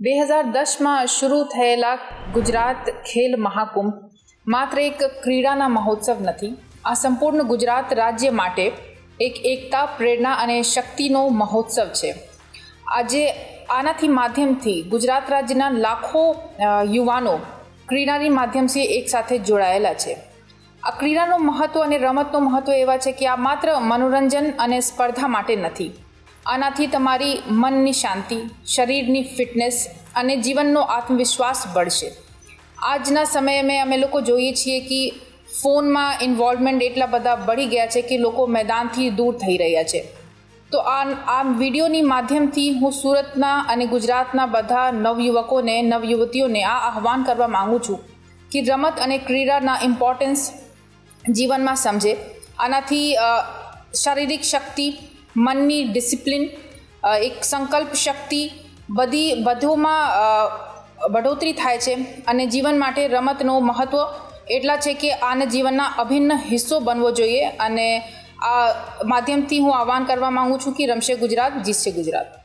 બે હજાર દસમાં શરૂ થયેલા ગુજરાત ખેલ મહાકુંભ માત્ર એક ક્રીડાના મહોત્સવ નથી, આ સંપૂર્ણ ગુજરાત રાજ્ય માટે એક એકતા, પ્રેરણા અને શક્તિનો મહોત્સવ છે. આજે આનાથી માધ્યમથી ગુજરાત રાજ્યના લાખો યુવાનો ક્રીડાની માધ્યમથી એકસાથે જોડાયેલા છે. આ ક્રીડાનું મહત્ત્વ અને રમતનું મહત્ત્વ એવા છે કે આ માત્ર મનોરંજન અને સ્પર્ધા માટે નથી આનાથી તમારી મનની શાંતિ, શરીરની ફિટનેસ અને જીવનનો આત્મવિશ્વાસ બળશે આજના સમયે અમે લોકો જોઈએ છીએ કે ફોનમાં ઇન્વોલ્વમેન્ટ એટલા બધા બળી ગયા છે કે લોકો મેદાનથી દૂર થઈ રહ્યા છે. તો આ આ વિડીયોની માધ્યમથી હું સુરતના અને ગુજરાતના બધા નવયુવકોને, નવયુવતીઓને આ આહવાન કરવા માગું છું કે રમત અને ક્રીડાના ઇમ્પોર્ટન્સ જીવનમાં સમજે. આનાથી શારીરિક શક્તિ મનની ડિસિપ્લિન એક સંકલ્પ શક્તિ બધી બધોમાં બઢોતરી થાય છે અને જીવન માટે રમતનું મહત્ત્વ એટલા છે કે આને જીવનના અભિન્ન હિસ્સો બનવો જોઈએ અને આ માધ્યમથી હું આહવાન કરવા માગું છું કે રમશે ગુજરાત, જીતશે ગુજરાત.